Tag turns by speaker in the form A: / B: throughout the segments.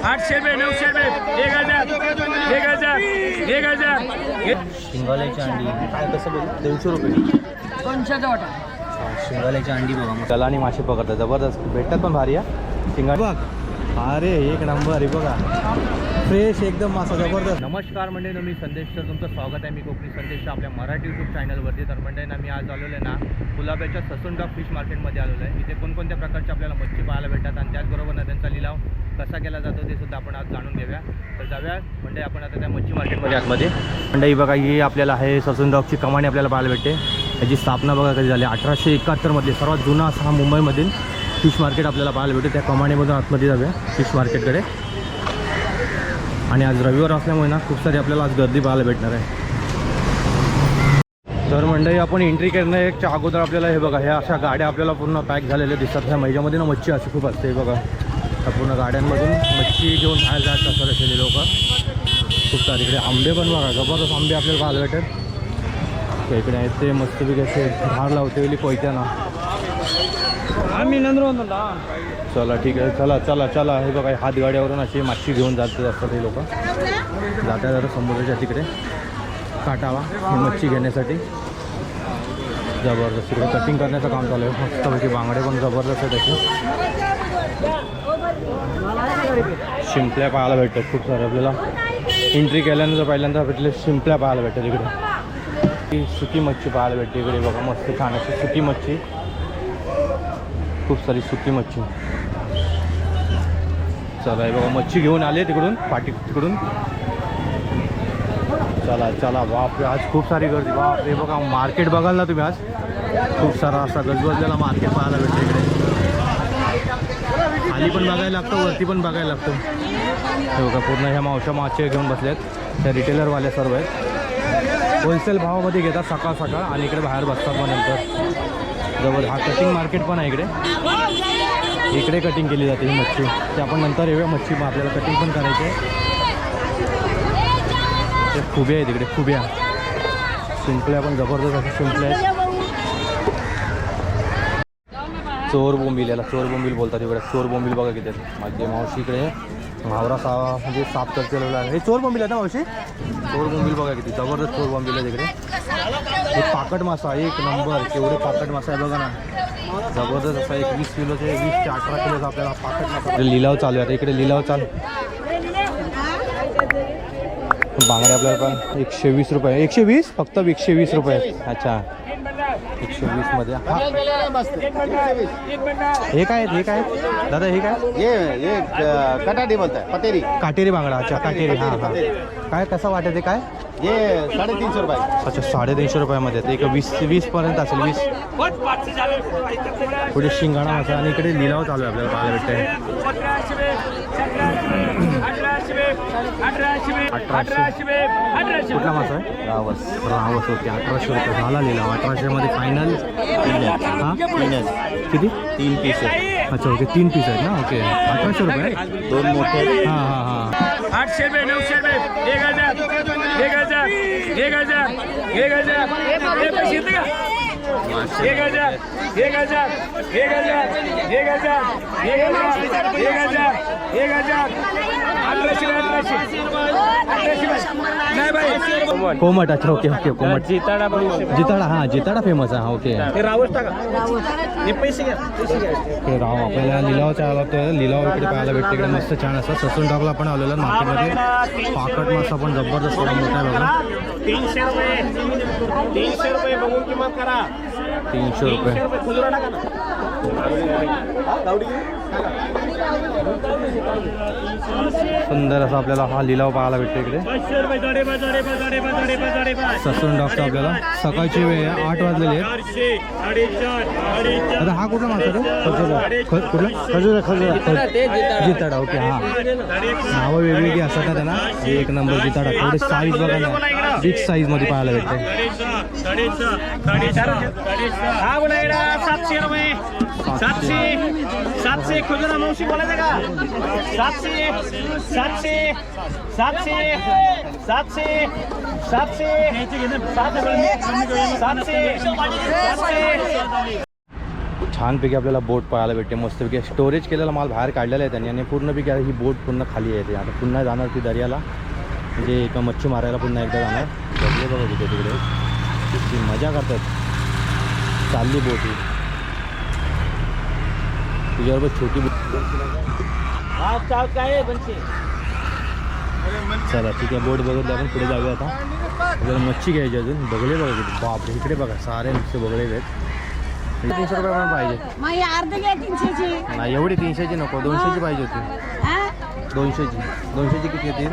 A: आठशे रुपये नऊशे रुपये. एक हजार एक हजार एक हजार
B: शिंगाल्याची अंडी. काय कसं बोल? दोनशे रुपये.
C: दोनशेचा वाटा.
B: शिंगाल्याची अंडी बघा मग त्याला आणि मासे पकडतात. जबरदस्त. भेटतात पण भारी या शिंगा बघ. अरे एक नंबर आहे बघा. फ्रेश एकदम मासा जबरदस्त. नमस्कार म्हणजे मी संदेश तर तुमचं स्वागत आहे. मी कोकणी संदेश आपल्या मराठी यूट्यूब चॅनलवरती तर म्हणजे ना मी आज आलेलो आहे ना कुलाब्याच्या ससूनगाव फिश मार्केटमध्ये आलेलो आहे. इथे कोणकोणत्या प्रकारचे आपल्याला मच्छी पाहायला भेटतात आणि त्याचबरोबर ना त्यांचा लिलाव कसा केला जातो ते सुद्धा आपण आज जाणून घेऊया. तर जाऊया म्हणजे आपण आता त्या मच्छी मार्केटमध्ये आतमध्ये म्हणजे ही बघा ही आपल्याला आहे ससूनगावची कमानी आपल्याला पाहायला भेटते. याची स्थापना बघा कधी झाली. अठराशे एकाहत्तरमधली सर्वात जुना असा हा मुंबईमधील फिश मार्केट आपल्याला पाहायला भेटते. त्या कमानीमधून आतमध्ये जाऊया फिश मार्केटकडे आणि आज रविवार असल्यामुळे ना खूप सारी आपल्याला आज गर्दी पाहायला भेटणार आहे. तर मंडळी आपण एंट्री करण्याच्या अगोदर आपल्याला हे बघा ह्या अशा गाड्या आपल्याला पूर्ण पॅक झालेल्या दिसतात. ह्या महिन्यामध्ये ना मच्छी अशी खूप असते हे बघा. त्या पूर्ण गाड्यांमधून मच्छी घेऊन बाहेर जात असतात असे लोक. खूप सारे इकडे आंबे पण बघा जबरदस्त आंबे आपल्याला पाहायला भेटेल तर इकडे आहेत ते मस्तपैकी असे धार लावते कोयत्याना.
A: आम्ही नंदुरबार
B: चला ठीक आहे. चला चला चला. हे बघा हात गाड्यावरून अशी माशी घेऊन जात असतात हे लोक. जाता जाता समुद्राच्या तिकडे. काटावा ही मच्छी घेण्यासाठी. जबरदस्त तिकडे कटिंग करण्याचं काम चालू आहे. मस्तपैकी बांगडे पण जबरदस्त आहे त्याचे शिंपल्या पाहायला भेटतात खूप सारे आपल्याला. एंट्री केल्यानंतर पहिल्यांदा भेटले शिंपल्या पाहायला भेटतात इकडे. ही सुकी मच्छी पाहायला भेटते इकडे. बघा मस्त छान अशी सुकी मच्छी. खूप सारी सुकी मच्छी. चला हे बघा मच्छी घेऊन आले तिकडून पाठी तिकडून. चला चला बापरे आज खूप सारी गर्दी. बाप रे बघा मार्केट बघाल ना तुम्ही आज. खूप सारा असा गजबजलेला मार्केट पाहायला भेटतं इकडे. खाली पण बघायला लागतं वरती पण बघायला लागतं. हे बघा पूर्ण ह्या मावशा मासे घेऊन बसल्यात त्या रिटेलरवाल्या सर्व आहेत. होलसेल भावामध्ये घेतात सकाळ सकाळ आणि इकडे बाहेर बसतात मग नंतर. जवळ हा कटिंग मार्केट पण आहे इकडे. इकडे कटिंग केली जाते ही मच्छी. ते आपण नंतर येऊया. मच्छी मग आपल्याला कटिंग पण करायची आहे. ते खुब्या आहेत इकडे खुब्या शिंपल्या पण जबरदस्त अशा शिंपल्या आहेत. चोर बोंबील याला चोर बोंबील बोलतात इकडे. चोर बोंबील बघा किती आहेत. माझी मावशी इकडे मावरा सा म्हणजे साफ करतेला हे चोर बोंबील आहे ना मावशी? चोर बोंबील बघा किती. जबरदस्त चोर बोंबील आहे तिकडे हे पाकट मासा एक नंबर. केवढे पाकट मासा आहे बघा ना. जबरदस्त असा एक वीस किलोचे वीस ते अठरा किलोचा आपल्याला पाकट लिलाव चालू आहे आता. इकडे लिलाव चालू. बांगडे आपल्याला पण एकशे वीस रुपये. एकशे वीस? फक्त एकशे वीस रुपये. अच्छा. एकशे वीसमध्ये हा. हे काय? हे काय? दादा हे काय?
D: कटाटी बोलता है पतेरी.
B: काटेरी बांगडा. अच्छा काटेरी. हां हां. काय कसं वाटत आहे? काय?
D: ये साढ़े तीन सौ रुपये.
B: अच्छा साडेतीनशे रुपयामध्ये. आहेत. एक वीस वीसपर्यंत असेल वीस. पुढे शिंगाणा मासा आणि इकडे लिलाव चालू आहे आपल्याला पाहायला
A: अठराशे
B: कुठला मासा आहे?
D: रावस.
B: रावस ओके. अठराशे रुपये झाला लिलाव. अठराशेमध्ये फायनल हां? किती?
D: तीन पीस
B: अच्छा ओके. तीन पीस आहेत ना? ओके. अठराशे रुपये
D: दोन मोठे.
B: हां हां हां.
A: आठशे रुपये नऊशे रुपये एक हजार. एक हजार. एक हजार. एक हजार. हे पैसे येते का एक हजार एक हजार एक हजार एक हजार एक हजार एक हजार एक हजार अठराशे अठराशे अठराशे नाही बाई.
B: कोमट अच्छा ओके ओके कोमट.
A: जिताडा
B: जिताडा हां जिताडा फेमस आहे हा ओके.
A: टाका. हे पैसे घ्या
B: राव आपल्याला लिलाव चालला होता लिलाव इकडे पाहायला भेटते इकडे मस्त छान असं ससून टाकला पण आलेला मार्केटमध्ये पाकट मासा पण जबरदस्त मोठा बघा
A: तीनशे रुपये. तीनशे रुपये बघून किंमत करा.
B: तीनशे रुपये. सुंदर असा आपल्याला हा लिलाव पाहायला भेटतो इकडे. ससून डॉक्टर आपल्याला. सकाळची वेळ आठ वाजलेली आहे
A: चारशे
B: आता हा कुठला मासा रे ख- कुठला? खजुरा खजुरा. जिताडा ओके हा. नावं वेगवेगळी असतात ना त्यांना एक नंबर जिताडा. थोडे साईज बघा ना. बिग साईजमध्ये पाहायला भेटते.
A: सातशे सातशे. सातशे. खुजरा मावशी बोलायचं का? सातशे सातशे सातशे सातशे सातशे सातशे
B: छानपैकी आपल्याला बोट पाहायला भेटते मस्तपैकी स्टोरेज केलेला माल बाहेर काढलेला आहे त्यांनी आणि पूर्णपैकी ही बोट पूर्ण खाली येते आता पुन्हा जाणार ती दर्याला. म्हणजे एका मच्छी मारायला पुन्हा एकदा जाणार. बघा तिथे तिकडे. मजा करतात. चालली बोट ही. तुझ्याबरोबर छोटी बोट चला ठीक आहे बोट बघितलं आपण पुढे जाऊया आता आपल्याला मच्छी घ्यायची अजून बघले बघा किती बापरे इकडे बघा सारे नुसते बघले आहेत तीनशे रुपये पण पाहिजे
C: ही
B: नाही एवढी तीनशेची नको दोनशेची पाहिजे होती
C: हा?
B: दोनशेची दोनशेची किती येतील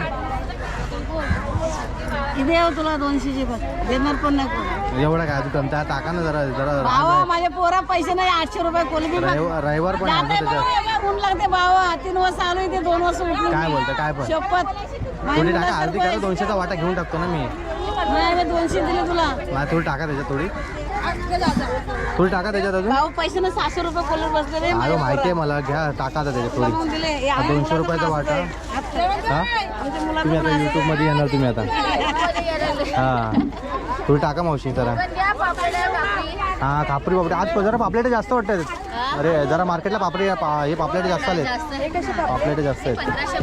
C: किती आहे हो तुला दोनशेची बघ देणार पण नको
B: एवढा काय? तू कमता टाका ना जरा जरा
C: माझ्या पोरा पैसे नाही आठशे रुपये कोलबी.
B: रविवार रविवार पण आहे ना त्याच्यात
C: ऊन लागते भावा. तीन वाजता आलोय ते दोन वाजता उठलो
B: काय. बोलता, काय पण?
C: शपथ.
B: थोडी टाका अर्धी करा दोनशेचा वाटा घेऊन टाकतो ना मी.
C: नाही मी दोनशे दिले तुला.
B: नाही थोडी टाका त्याच्यात थोडी. थोडी टाका त्याच्यात अजून.
C: भाऊ पैसे ना सहाशे रुपये कोलर बसले रे
B: अरे
C: माझ्या
B: माहिती आहे. मला घ्या टाका आता त्याच्यात थोडी.
C: दिले.
B: दोनशे रुपयाचा वाटा. हा?
C: आमच्या मुलाचं
B: तुम्ही आता. यूट्यूबमध्ये येणार तुम्ही आता. हां. थोडी टाका मावशी जरा. हां खापरी पापडी आज जरा पापलेट जास्त वाटतात अरे जरा मार्केटला पापडी पा- हे पापलेट जास्त आले पापलेट जास्त आहेत.
E: पंधराशे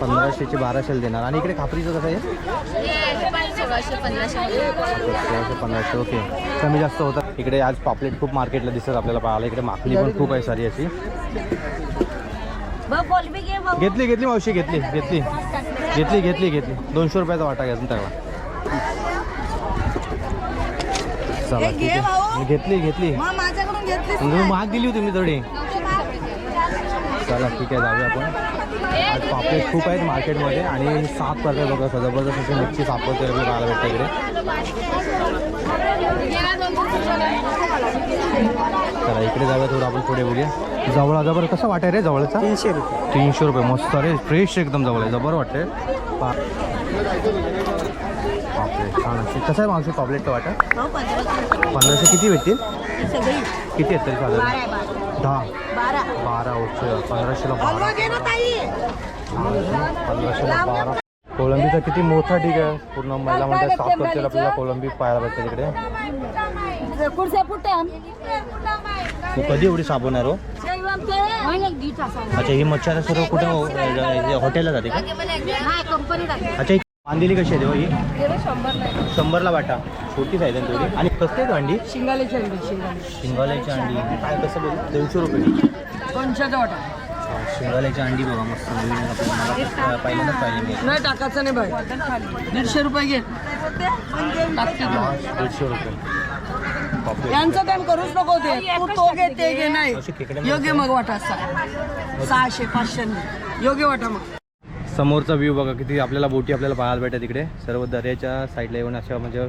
B: पंधराशेचे बाराशेला देणार. आणि इकडे खापरीचं कसं आहे?
E: सोळाशे पंधराशे.
B: ओके. कमी जास्त होतात इकडे आज पापलेट खूप मार्केटला दिसत आपल्याला पाहायला. इकडे माखली पण खूप आहे सारी अशी. घेतली घेतली मावशी घेतली घेतली. घेतली घेतली घेतली. दोनशे रुपयाचा वाटा घ्यायचा त्याला चला
C: हे
B: ठीक आहे. घेतली घेतली. तुम्ही महाग दिली होती मी थोडी चला ठीक आहे जाऊया आपण. आज पापलेट खूप आहेत मार्केटमध्ये आणि साप करतात बघा जबरदस्त असे मच्छी सापडते वगैरे पाहायला भेटते इकडे. चला इकडे जाऊया थोडं आपण पुढे बघूया. जवळ जवळ कसं वाटाय रे जवळचा? तीनशे रुपये. तीनशे रुपये मस्त अरे फ्रेश एकदम जवळ आहे. जबर वाटते असे कसं आहे मावशी पापलेटचं वाटा
C: पंधरा
B: पंधराशे. किती भेटतील?
C: सगळी.
B: किती
C: बारा
B: साधारण?
C: आहे
B: दहा.
C: बारा.
B: बारा ओके. पंधराशेला बारा. पंधराशेला बारा. कोलंबीचा किती मोठा ठीक आहे. पूर्ण महिला म्हणतात साफ करतील आपल्याला कोलंबी पाहायला भेटते तिकडे. तू कधी एवढी साफ होणार हो अच्छा ही मच्छी आता सर्व कुठे हो- हे हॉटेलला जाते का? अच्छा अंदिली कशी आहे तेव्हा ही? शंभरला वाटा. छोटीच आहे ना थोडी आणि कसली आहे अंडी
C: शिंगालीची अंडी शिंगाली
B: शिंगाल्याची अंडी. काय कसं बोल? दोनशे रुपये
C: दोनशेचा वाटा.
B: शिंगाल्याची अंडी बघा मस्त नवीन आपल्याला मला पहिल्यांदाच पाहिली मी.
C: नाही टाकायचं नाही बाई. दीडशे रुपये घे. टाकते तू.
B: दीडशे रुपये.
C: यांचं काम करूच नको ते. तू तो घे ते घे नाही.
B: अशी खेकडे
C: योग्य मग वाटा सहा सहाशे पाचशे योग्य वाटा मग.
B: समोरचा व्ह्यू बघा किती आपल्याला बोटी आपल्याला पाहायला भेटतात तिकडे सर्व दऱ्याच्या साईडला येऊन अशा म्हणजे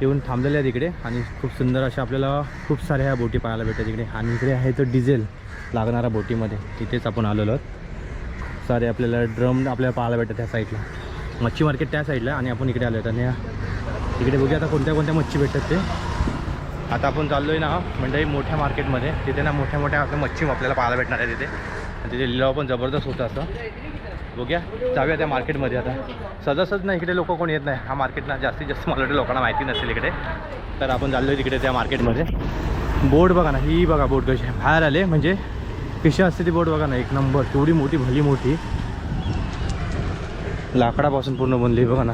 B: येऊन थांबलेल्या आहे तिकडे आणि खूप सुंदर अशा आपल्याला खूप साऱ्या ह्या बोटी पाहायला भेटतात इकडे. आणि इकडे आहे तो डिझेल लागणारा बोटीमध्ये. तिथेच आपण आलेलो आहोत. सारे आपल्याला ड्रम आपल्याला पाहायला भेटतात त्या साईडला मच्छी मार्केट त्या साईडला आणि आपण इकडे आलो आहोत. आणि या- इकडे बघूया आता कोणत्या कोणत्या मच्छी भेटतात ते. आता आपण चाललो आहे ना म्हणजे मोठ्या मार्केटमध्ये तिथे ना मोठ्या मोठ्या आपल्या मच्छी आपल्याला पाहायला भेटणार आहे तिथे. आणि तिथे लिलाव पण जबरदस्त होतं असं. बघूया. जाऊया त्या मार्केटमध्ये आता. सहजासहज नाही इकडे लोक कोण येत नाही. हा मार्केटला जास्तीत जास्त मला वाटतं लोकांना माहिती नसेल इकडे. तर आपण चाललो आहे तिकडे त्या मार्केटमध्ये. बोट बघा ना ही बघा बोट कशी आहे. बाहेर आले म्हणजे कशी असते ती बोट बघा ना एक नंबर. तेवढी मोठी भली मोठी. लाकडापासून पूर्ण बनली बघा ना.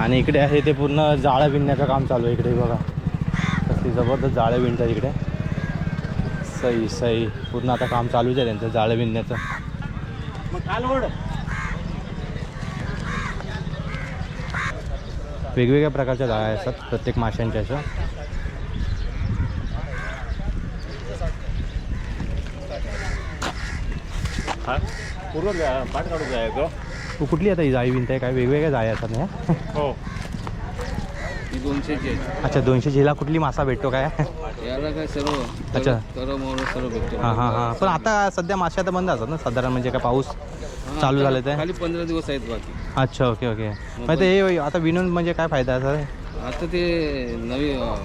B: आणि इकडे आहे ते पूर्ण जाळं विणण्याचं काम चालू आहे इकडे बघा. कसली जबरदस्त जाळं विणतात इकडे. सई सई. पूर्ण आता काम चालूच आहे त्यांचं जाळं विणण्याचं. वेगवेगळ्या प्रकारच्या जाळ्या असतात प्रत्येक माशांच्या अशा.
A: पूर्ण पाठ काढून जायचं
B: तू कुठली आता ही जाळी विणताय? काय वेगवेगळ्या जाळ्या असतात ना?
A: हो
F: ही. आहे
B: अच्छा दोनशे झेला कुठली मासा भेटतो काय?
F: याला काय सर्व
B: अच्छा.
F: सर्व भेटतो.
B: हां हां हां. पण आता सध्या मासे आता बंद असतात ना साधारण म्हणजे काय पाऊस चालू झालं ते?
F: खाली पंधरा दिवस आहेत बाकी.
B: अच्छा ओके ओके. मग ते हे आता विणून म्हणजे काय फायदा आहे सर?
F: आता ते नवी अं,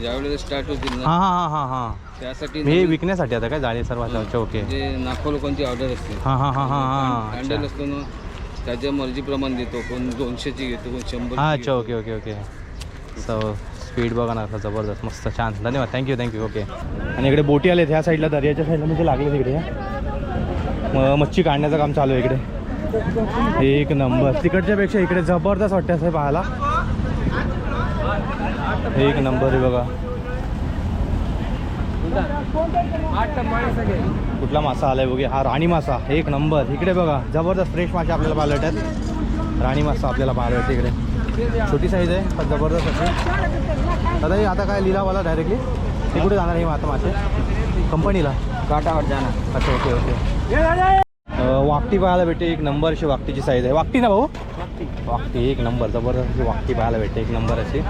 F: ज्यावेळेला स्टार्ट होतील ना
B: हां हां हां हां
F: त्यासाठी
B: हे
F: नवीन-
B: विकण्यासाठी आता काय जाळी सर्व अच्छा ओके.
F: म्हणजे लाखो लोकांची ऑर्डर असते.
B: हां हां हां हां हां
F: हँडल असतो ना त्याच्या मर्जीप्रमाणे देतो. कोण दोनशेची घेतो कोण शंभर
B: अच्छा okay okay okay. So speed बघा ना जबरदस्त मस्त छान. धन्यवाद थँक्यू थँक्यू ओके आणि इकडे बोटी आलेत ह्या साईडला दर्याच्या साईडला म्हणजे लागले तिकडे मग मच्छी काढण्याचं काम चालू आहे इकडे. एक नंबर. तिकडच्या पेक्षा इकडे जबरदस्त वाटतं असं पाहायला. एक नंबर आहे बघा. कुठला मासा आलाय बघे हा राणी मासा एक नंबर. इकडे बघा जबरदस्त फ्रेश मासे आपल्याला पाहायला भेटतात. राणी मासा आपल्याला पाहायला भेटते इकडे. छोटी साईज आहे पण जबरदस्त अशी. दादा हे आता काय लिलावाला डायरेक्टली ते कुठे जाणार हे आता मासे? कंपनीला?
F: काटावर जाणार.
B: अच्छा ओके ओके. वाकटी पाहायला भेटते एक नंबर अशी वाकटीची साईज आहे. वाकटी ना भाऊ? वाकटी. एक नंबर जबरदस्त अशी वाकटी पाहायला भेटते एक नंबर अशी.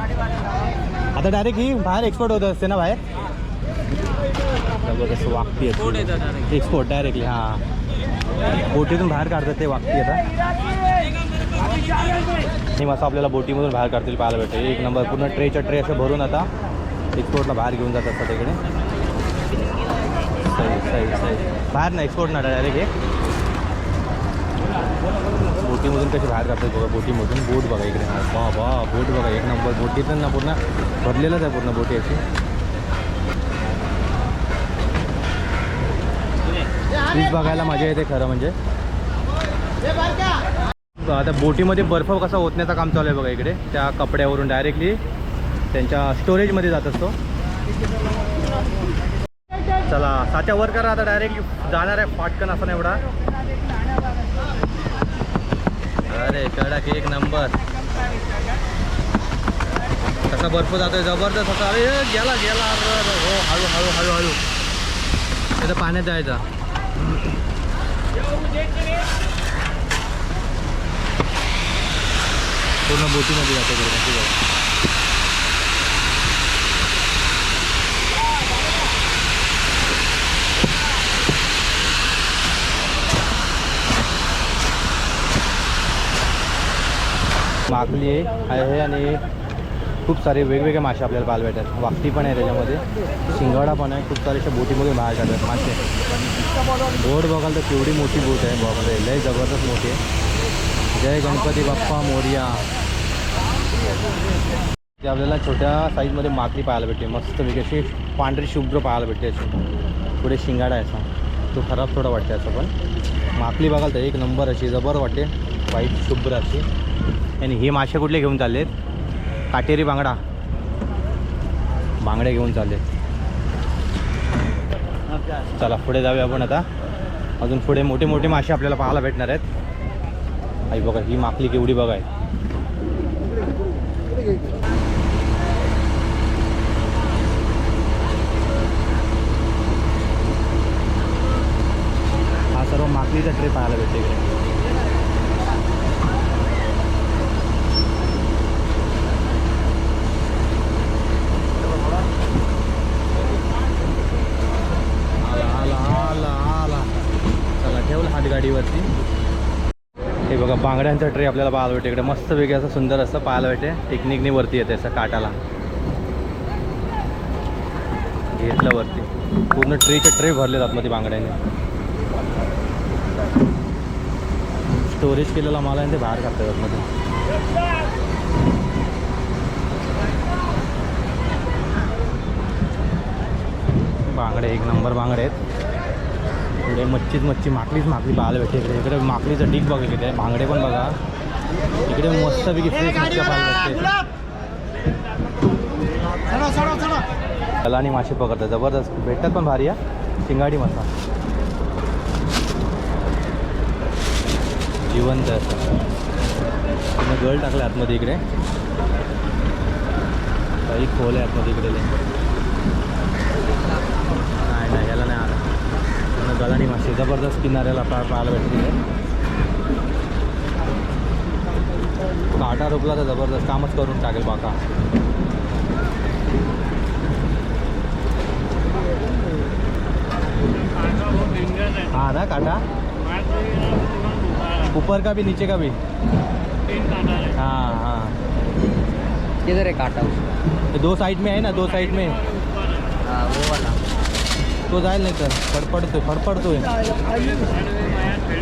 B: आता डायरेक्ट ही बाहेर एक्सपोर्ट होत असते ना बाहेर? जबरदस्त वाकटी असते. एक्सपोर्ट डायरेक्टली हां. बोटीतून बाहेर काढतात ते वाकटी आता. हे मासा आपल्याला बोटीमधून बाहेर काढतील पाहायला भेटते. एक नंबर पूर्ण ट्रेच्या ट्रे असे भरून आता. एक्सपोर्टला बाहेर घेऊन जातात असतात इकडे. सही बाहेर ना एक्सपोर्ट ना डायरेक्ट हे. बोटीमधून कशी बाहेर काढतात बघा बोटीमधून बोट बघा इकडे. बा बा बोट बघा एक नंबर बोटीतून ना पूर्ण भरलेलंच आहे पूर्ण बोटी अशी. बीच बघायला मजा येते खरं म्हणजे. आता बोटीमध्ये बर्फ कसा ओतण्याचं काम चालू आहे बघा इकडे. त्या कपड्यावरून डायरेक्टली त्यांच्या स्टोरेजमध्ये जात असतो. चला साच्या वर करा आता डायरेक्टली जाणार आहे फाटकन असा नाही एवढा. अरे कडक एक नंबर कसा बर्फ जातोय जबरदस्त असा. अरे गेला गेला. अरे, अरे, हो हळू हळू हळू हळू. त्याचा पाण्यात जायचा. पूर्ण बोटीमध्ये जातो बरोबर माकली आहे. आहे आणि खूप सारे वेगवेगळे मासे आपल्याला पाहायला भेटतात. वाकटी पण आहे त्याच्यामध्ये. शिंगाडा पण आहे. खूप सारे अशा बोटीमध्ये बाहेर काढतात मासे. बोट बघाल तर केवढी मोठी बोट आहे. बघायला लय जबरदस्त मोठी आहे. जय गणपती बाप्पा मोर्या. ते आपल्याला छोट्या साईजमध्ये माकली पाहायला भेटते मस्त वेगळी पांढरी शुभ्र पाहायला भेटते अशी. पुढे शिंगाडा आहे असा. तो खराब थोडा वाटते असं पण. माकली बघाल तर एक नंबर अशी जबर वाटते. व्हाईट शुभ्र अशी. आणि हे मासे कुठले घेऊन चाललेत? काटेरी बांगडा. बांगडे घेऊन चालले चला पुढे जाऊया आपण आता. अजून पुढे मोठे मोठे मासे आपल्याला पाहायला भेटणार आहेत. आई बघा ही माकली केवढी बघाय हा सर्व माकलीचा ट्रे पाहायला भेटते इकडे आला आला आला आला चला ठेवलं हात गाडीवरती हे ट्रे आपल्याला पाहायला भेटते इकडे मस्त वेगळं असं सुंदर असं पाहायला भेटते टेक्निकनी वरती येते असं काटाला घेतलं वरती. पूर्ण ट्रेचे ट्रे जात मध्ये बांगड्याने. स्टोरेज केलेला माल आहे ते बाहेर काढतात आतमध्ये. बांगडे एक नंबर बांगडे आहेत. पुढे मच्छीच मच्छी माकलीच माकली पाहायला भेटते इकडे. इकडे माकलीचं डीक बघा इकडे. बांगडे पण बघा. इकडे मस्तपैकी फ्रेश मच्छी पाहायला भेटते. आणि मासे पकडतात. जबरदस्त. भेटतात पण भारी या शिंगाडी मासा जिवंत गळ टाकला आतमध्ये इकडे. काही खोल आहे आतमध्ये इकडे लय. नाही नाही याला नाही आला पूर्ण जबरदस्त किनाऱ्याला पा पाहायला भेटते तिथे काटा रोखला तर जबरदस्त कामच करून टाकेल बाका. हाँ ना काटा? ऊपर का भी नीचे का भी? हाँ हाँ.
C: किधर है काटा? उसका
B: दो साइड में है ना दो साइड में। तो जाईल नाही तर. फडफडतोय फडफडतोय.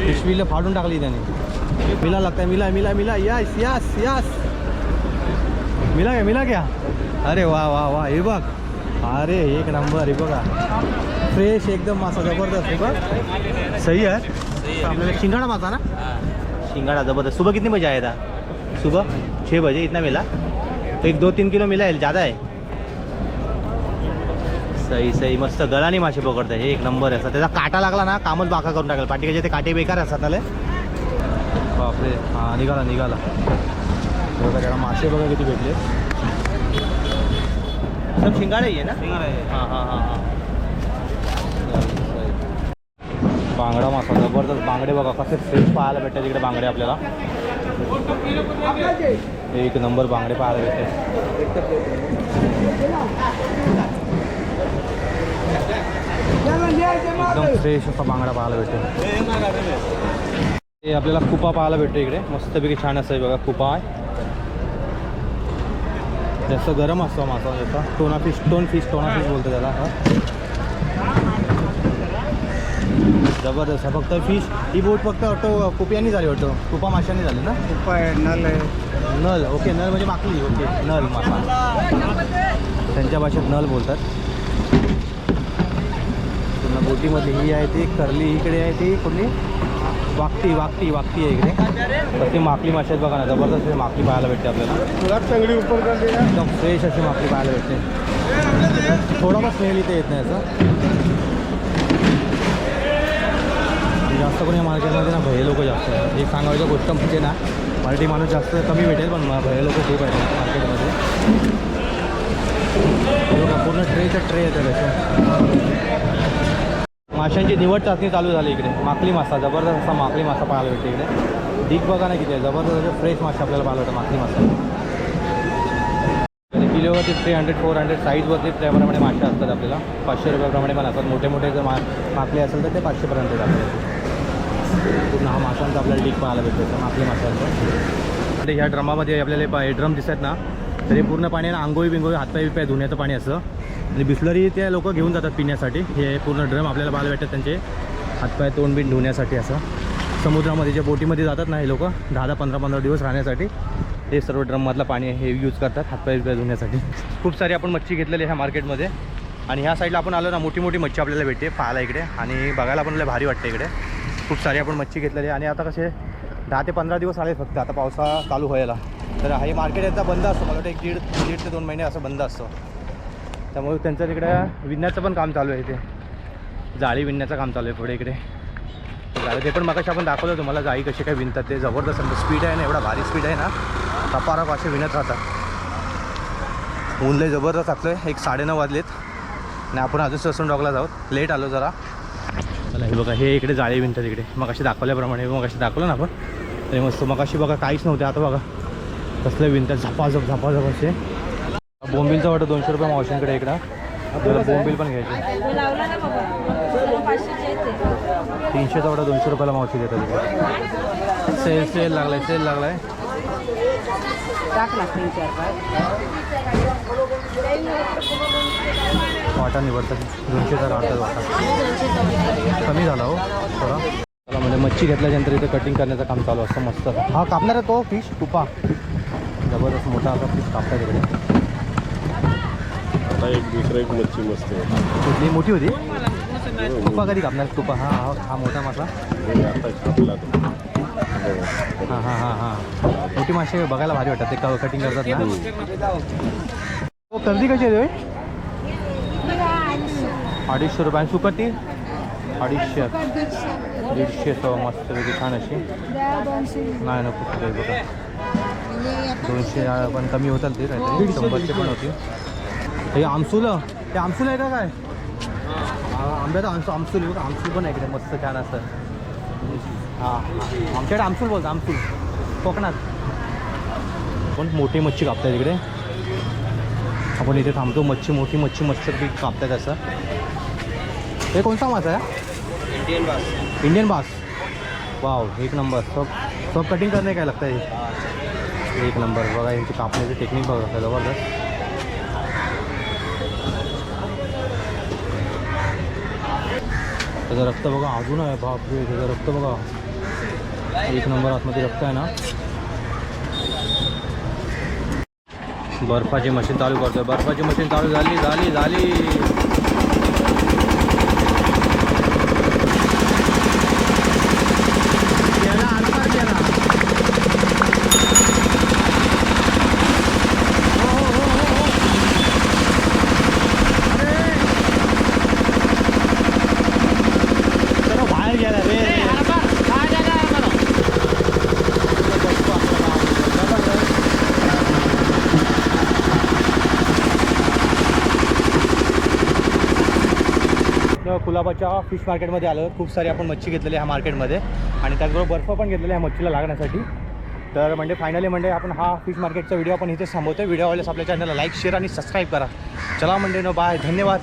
B: पिशवीला फाडून टाकली त्याने. मिला लागताय मिला मिला मिला. यास यास यास. मिला घ्या मिला घ्या. अरे वा वा वा. हे बघ. अरे एक नंबर. हे बघा. फ्रेश एकदम मासा जबरदस्त. हे बघ. सही है आपल्याला शिंगाड़ा मासा ना? शिंगाड़ा जबरदस्त. सुबह कितने बजे आया था? सुबह छः बजे इतना मिला? तो एक दो तीन किलो मिला है ज़्यादा है। सही सही मस्त गळाने मासे पकडतात हे एक नंबर आहे. त्याचा काटा लागला ना कामच बाका करून टाकला. पाठीकाचे ते काटे बेकार असतात ना. बापरे. हां निघाला निघाला. बघा त्याला मासे बघा किती भेटले. सब शिंगाडा आहे ना? हां हां हां हां बांगडा मासा जबरदस्त बांगडे बघा. कसे फ्रेश पाहायला भेटतात तिकडे बांगडे आपल्याला. एक नंबर बांगडे पाहायला भेटते एकदम फ्रेश असा बांगडा पाहायला भेटतो. हे आपल्याला कुपा पाहायला भेटतो इकडे. मस्तपैकी छान असं बघा कुपा आहे. जास्त गरम असतो मासा याचा. Tuna fish tuna fish tuna fish बोलतो त्याला. हा. जबरदस्त. आहे. फक्त फिश ही बोट फक्त वाटतो कुपियांनी झाली वाटतो. कुपा माशांनी झाली ना?
C: कुप्पा आहे नल आहे.
B: नल ओके नल म्हणजे माकली ओके नल मासा. त्यांच्या भाषेत नल बोलतात. बोटीमध्ये ही आहे ती करली इकडे आहे ती कुठली? वाकटी वाकटी वाकटी आहे इकडे. तर ती माकली मासे आहेत बघा ना जबरदस्त माकली पाहायला भेटते आपल्याला.
C: चांगली
B: एकदम फ्रेश अशी माकली पाहायला भेटते. थोडा पण स्मेल इथे येत नाही असं. जास्त कोणी मार्केटमध्ये ना भये लोक जास्त आहेत. एक सांगायचं गोष्ट म्हणजे ना मराठी माणूस जास्त कमी भेटेल पण भये लोक खूप आहेत मार्केटमध्ये पूर्ण ट्रेच्या ट्रे येतात त्याचे माशांची निवड चाचणी चालू झाली इकडे. माकली मासा जबरदस्त असा माकली मासा पाहायला भेटते इकडे. डीक बघा ना किती जबरदस्त असे फ्रेश मासे आपल्याला पाहायला भेटतात माकली मासा. आणि किलोवरती थ्री हंड्रेड फोर हंड्रेड साईजवरती त्याप्रमाणे मासे असतात आपल्याला. पाचशे रुपयाप्रमाणे पण असतात. मोठे मोठे जर मा माकले असेल तर ते पाचशेपर्यंत जातात पूर्ण हा माशांचा आपल्याला डीक पाहायला भेटतो माकली माशांचं. ह्या ड्रमामध्ये आपल्याला हे ड्रम दिसत ना तरी पूर्ण पाणी ना आंघोळी बिंगोळी हातपाय बिपाय धुण्याचं पाणी असं आणि बिस्लरी ते लोक घेऊन जातात पिण्यासाठी. हे पूर्ण ड्रम आपल्याला पाहायला भेटतात त्यांचे. हातपाय तोंड बिन धुण्यासाठी असं. समुद्रामध्ये जे बोटीमध्ये जातात ना हे लोक दहा दहा पंधरा पंधरा दिवस राहण्यासाठी हे सर्व ड्रममधलं पाणी हे यूज करतात हातपाय बिपाय धुण्यासाठी. खूप सारी आपण मच्छी घेतलेली ह्या मार्केटमध्ये. आणि ह्या साईडला आपण आलो ना मोठी मोठी मच्छी आपल्याला भेटते पाहायला इकडे. आणि बघायला पण लय भारी वाटते इकडे. खूप सारी आपण मच्छी घेतलेली आणि आता कसे दहा ते पंधरा दिवस आले फक्त. आता पावसाळा चालू व्हायला. तर हे मार्केट याचा बंद असतो. मला वाटतं एक दीड दीड ते दोन महिने असं बंद असतं. त्यामुळे त्यांचं तिकडे विणण्याचं पण काम चालू आहे इथे. जाळी विणण्याचं काम चालू आहे पुढे इकडे. जाळी ते पण मग आपण दाखवलं तुम्हाला जाळी कशी काय विणतात ते. जबरदस्त म्हणजे स्पीड आहे ना एवढा भारी स्पीड आहे ना. कपारक असे विणत राहतात. ऊन लय जबरदस्त आपलं एक साडेनऊ वाजलेत. आणि आपण अजून ससून डॉगला जाऊ. लेट आलो जरा. मला हे बघा हे इकडे जाळी विणतात इकडे. मग अशी दाखवल्याप्रमाणे मग अशी दाखवलं ना आपण. तरी मस्त मग अशी बघा काहीच नव्हते आता बघा. कसलं विणतात. झपाझप झपाझप असे. बोंबिलचं वाटतं दोनशे रुपये मावशींकडे इकडं आपल्याला बोंबील पण घ्यायचे. तीनशेचा वाटा दोनशे रुपयाला मावशी देतात. इकडे सेल सेल लागलाय सेल लागलाय. वाटा निवडतात. दोनशेचा काढतात वाटा. कमी झाला हो थोडा. चला म्हणजे मच्छी घेतल्यानंतर इथे कटिंग करण्याचं काम चालू असतं मस्त. हा कापणार आहे तो फिश तुपा. जबरदस्त मोठा असा फिश कापता तिकडे.
G: आता एक दुसरा एक मच्छी मस्त आहे.
B: कुठली? मोठी होती? तुपा कधी कापणार? तुपा. हा हा हा मोठा मासा.
G: हे आता छापला तो.
B: हां हां हां हां. मोठी मासे बघायला भारी वाटतात. ते कटिंग करतात ना. हो कर्दी कशी आहे? अडीचशे रुपये. आणि सुकटी? अडीचशे. दीडशे सो मस्त वेगळी छान अशी. नाही नको कुठे बघा. दोनशे पण कमी होतात ते. काहीतरी शंभरचे पण होती हे आमसूल. ते आमसूल आहे का काय? आंब्याचं आमसूल आमसूल. बघा आमसूल पण आहे इकडे मस्त छान असतं हां हां. आमच्याकडे आमसूल बोलतो आमसूल. कोकणात. पण मोठी मच्छी कापतात इकडे? आपण इथे थांबतो मच्छी मोठी मच्छी मच्छर पीक कापतात असं. हे कोणता मासा आहे?
F: Indian bass.
B: Indian bass. Wow एक नंबर. सब सब कटिंग करणे काय लागतं हे एक नंबर. बघा यांची कापण्याची टेक्निक बघा जबरदस्त. त्याचं रक्त बघा अजून आहे बापरे त्याचं रक्त बघा एक नंबर आतमध्ये रक्त आहे ना। बर्फाची मशीन चालू करतोय बर्फाची मशीन चालू झाली झाली झाली कुलाबाच्या फिश मार्केटमध्ये आलो. खूप सारी आपण मच्छी घेतलेली ह्या मार्केटमध्ये आणि त्याचबरोबर बर्फ पण घेतलेला ह्या मच्छीला लागण्यासाठी. तर म्हणजे फायनली म्हणजे आपण हा फिश मार्केटचा व्हिडिओ आपण इथेच थांबवतो व्हिडिओ आवडल्यास आपल्या चॅनलला लाईक शेअर आणि सबस्क्राईब करा. चला म्हणजे न बाय धन्यवाद.